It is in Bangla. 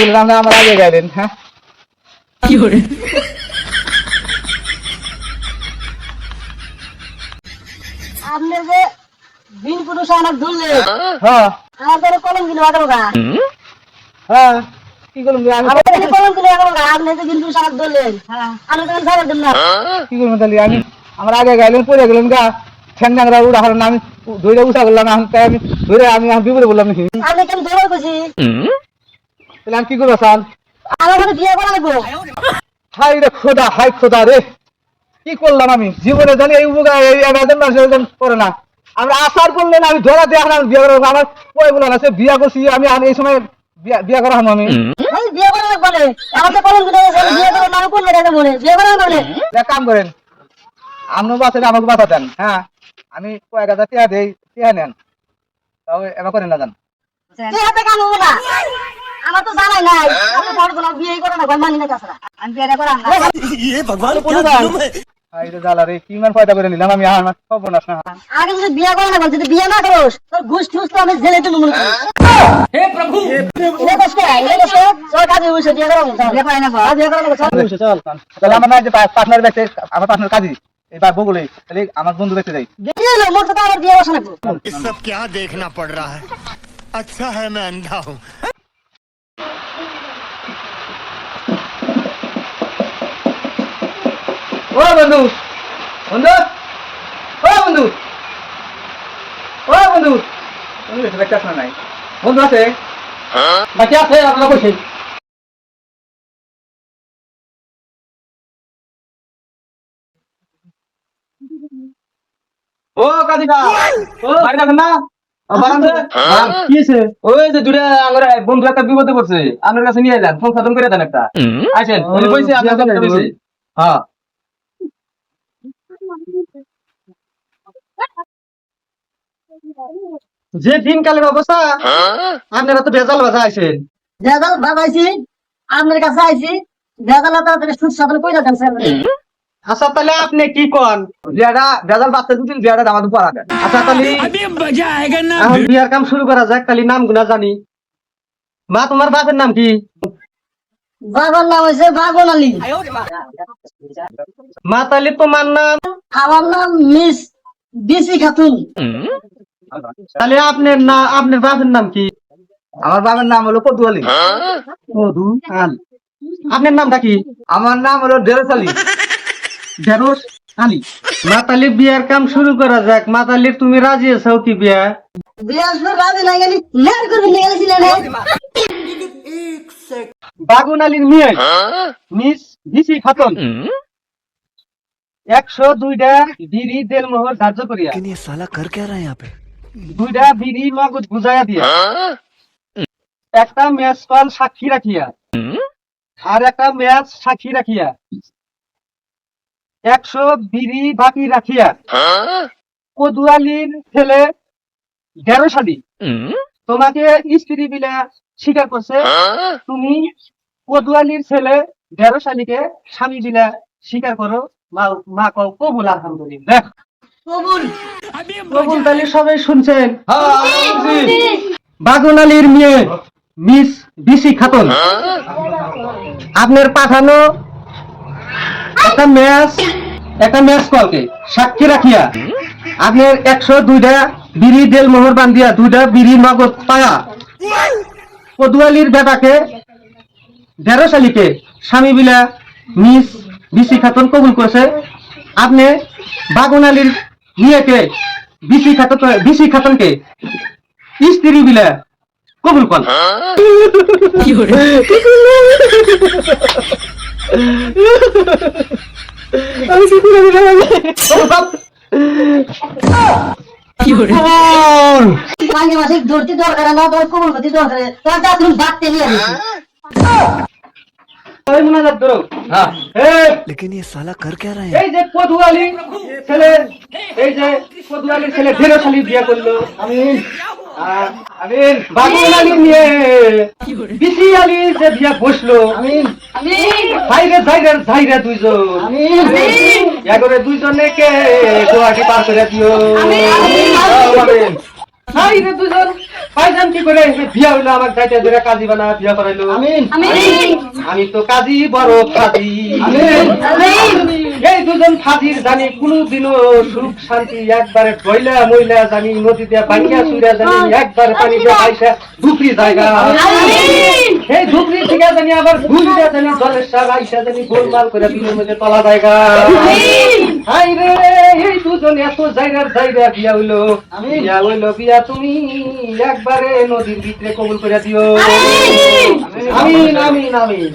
করে আপনি আমার আগে গেলেন হ্যাঁ? আপনি যে দিন পুরুষ অনেক ধরলে হ্যাঁ। আমাদের কলম কিলো এগারো গা। হ্যাঁ কি আমি আমাদের কলম কিলো এগারো গা। আপনি যে দিন পুরুষ অনেক ধরলেন আমি তখন খাবার দিন না। কি করুন তাহলে? আমি আমার আগে গেলেন পড়ে গেলেন গা। ঠ্যাং ডাংরা উড়া হারণ আমি ধরে উঠা করলাম আমি তাই আমি ধরে আমি আমি বিপদে বললাম নাকি? আপনি কেন ধরে করছি তাহলে আমি কি করব সাল আমার বিয়ে করা লাগবো। হাই রে খোদা হাই খোদা রে। কি করলাম আমি? জীবনে জানি এই উপকার এই করে না। আমরা আসার করলেন আমি ধরা আমি বিয়ে করব আমার কই বলে আছে বিয়ে করছি আমি আমি এই সময় বিয়া- করা হব আমি। বিয়ে করা না বিয়ে মনে বিয়ে করা লাগবো কাম করেন আপনি বাঁচেন আমাকে বাঁচা দেন হ্যাঁ? আমি কয়েক হাজার টিয়া দেই টিয়া নেন। তাও এবার করেন না যান। না। আমার তো জানাই নাই আপনি পড়বো না বিয়ে করে না ঘর মানি না তাছাড়া আমি বিয়ে করা না ये भगवान क्या जुलुम হাই রে জ্বালা রে কি মান পয়দা করে নিলাম আমি আমার খবর না আগে যদি বিয়ে করে না যদি বিয়ে না করোস তোর ঘুষ ঠুস তো আমি জেলে তুমি মনে করি হে প্রভু এলে বসকে এলে বসকে চল কাজে বসে বিয়ে করো বিয়ে করে না ঘর বিয়ে করে না চল চল তাহলে আমার না যে পার্টনার ব্যক্তি আমার পার্টনার কাজী এবার বগুলে তাহলে আমার বন্ধু ব্যক্তি যাই বিয়ে হলো মোট কথা আমার বিয়ে বসানো ये सब क्या देखना पड़ रहा है अच्छा है मैं अंधा हूँ ও বন্ধু বন্ধু ও বন্ধু ও বন্ধু। নাই। বন্ধু আছে? আছে আপনারা বসে ও কাদিকা ও বাড়ি আছেন না? কি আছে ওই যে দুটা আমার বন্ধু একটা বিপদে পড়ছে। আপনার কাছে নিয়ে যান ফোন খতম করে দেন একটা। আসেন উনি আপনার কাছে হ্যাঁ। যে দিনকালের অবস্থা আপনারা তো ভেজাল বাজা আছেন ভেজাল বাবাইছি আপনার কাছে আইছি ভেজাল তাড়াতাড়ি সুদ সাধন কইরা দেন স্যার? আচ্ছা তাহলে আপনি কি কন? বিয়াটা ভেজাল বাচ্চা দুদিন বিয়াটা দামাদ পড়া দেন। আচ্ছা তাহলে বিয়ার কাম শুরু করা যাক তাহলে নাম গুনা জানি। মা তোমার বাপের নাম কি? বাবার নাম হয়েছে ভাগন মাতালি তোমার নাম? নাম মিস বিসি খাতুন। আপনার না নাম কি? আমার বাবার নাম হলো কদু আলী। হ্যাঁ? আপনার নামটা কি? আমার নাম হলো ডেরস আলী। ডেরস আলী। মাতালি বিয়ার কাম শুরু করা যাক। মাতালি তুমি রাজি আছো কি বিয়া? বিয়া রাজি না গেলি করবি গেলি বাগুন আলীর মেয়ে মিস ভিসি খাতুন একশো দুইটা বিড়ি তেল মোহর ধার্য করিয়া लेकिन ये साला कर क्या रहा है यहाँ पे দুইটা বিড়ি মগজ বুঝাইয়া দিয়া একটা ম্যাচ পাল সাক্ষী রাখিয়া আর একটা ম্যাচ সাক্ষী রাখিয়া একশো বিড়ি বাকি রাখিয়া কদুয়ালির ছেলে ঢেরসালি তোমাকে স্ত্রী বিলা স্বীকার করছে। তুমি কদুয়ালির ছেলে ঢেরসালিকে স্বামী বিলা স্বীকার করো। মা মা কও কবুল আলহামদুলিল্লাহ। কবুল। কবুল তাহলে সবাই শুনছেন। বাগুনালির মেয়ে মিস বিসি খাতুন। আপনার পাঠানো একটা ম্যাচ একটা ম্যাচ কলকে। সাক্ষী রাখিয়া। আপনার একশো দুইটা বিড়ি দেল মোহর বান্ধিয়া দুইটা বিড়ি নগদ পায়া। কদুয়ালির বেটাকে ঢেরসালিকে স্বামী বিলা মিস বিসি খাতুন কবুল করেছে। আপনি বাগুনালির মেয়েকে বিসি খাতুন বিসি খাতুনকে স্ত্রী বিলা কবুল কর মাঝে মাঝে ধরতে দরকার না তোর কোমল গতি দরকার তোর যা তুমি বাড়তে নিয়ে আসিস ওই মুনাজাত ধরো হ্যাঁ এই लेकिन ये साला कर क्या रहा है यहाँ এই যে পদুয়ালি ছেলে এই যে পদুয়ালি ছেলে ঢেরশালি বিয়ে করলো আমিন আহ, আমিন বাবুল আলী নিয়ে বিসি আলী যে বিয়ে বসলো আমিন ভাইরে ভাইরে ভাইরে দুইজন আমিন এগরে দুইজনে কে গুয়াহাটি পার করে দিও। আমিন ভাইরে দুইজন ভাইজান কি করে? বিয়া হইল আমার যাইতে ধরে কাজী বানা বিয়া করাইলো। আমিন। আমি তো কাজী বড় কাজী। এই দুজন ফাজির জানি কোনদিনও সুখ শান্তি একবারে টয়লা মহিলা জানি নদীতে বাঙ্গিয়া সুইরা জানি একবারে পানি দিয়ে আইসা ধুকরি জায়গা। এই ধুকরি থেকে জানি আবার ঘুরিয়া জানি জলের সার আইসা জানি গোলমাল করে মধ্যে তলা জায়গা। হাই রে। দুজন এত জায়গার জায়গা বিয়া হইল। বিয়া হইল বিয়া তুমি একবারে নদীর ভিতরে কবুল করে দিও। আমিন আমিন আমিন।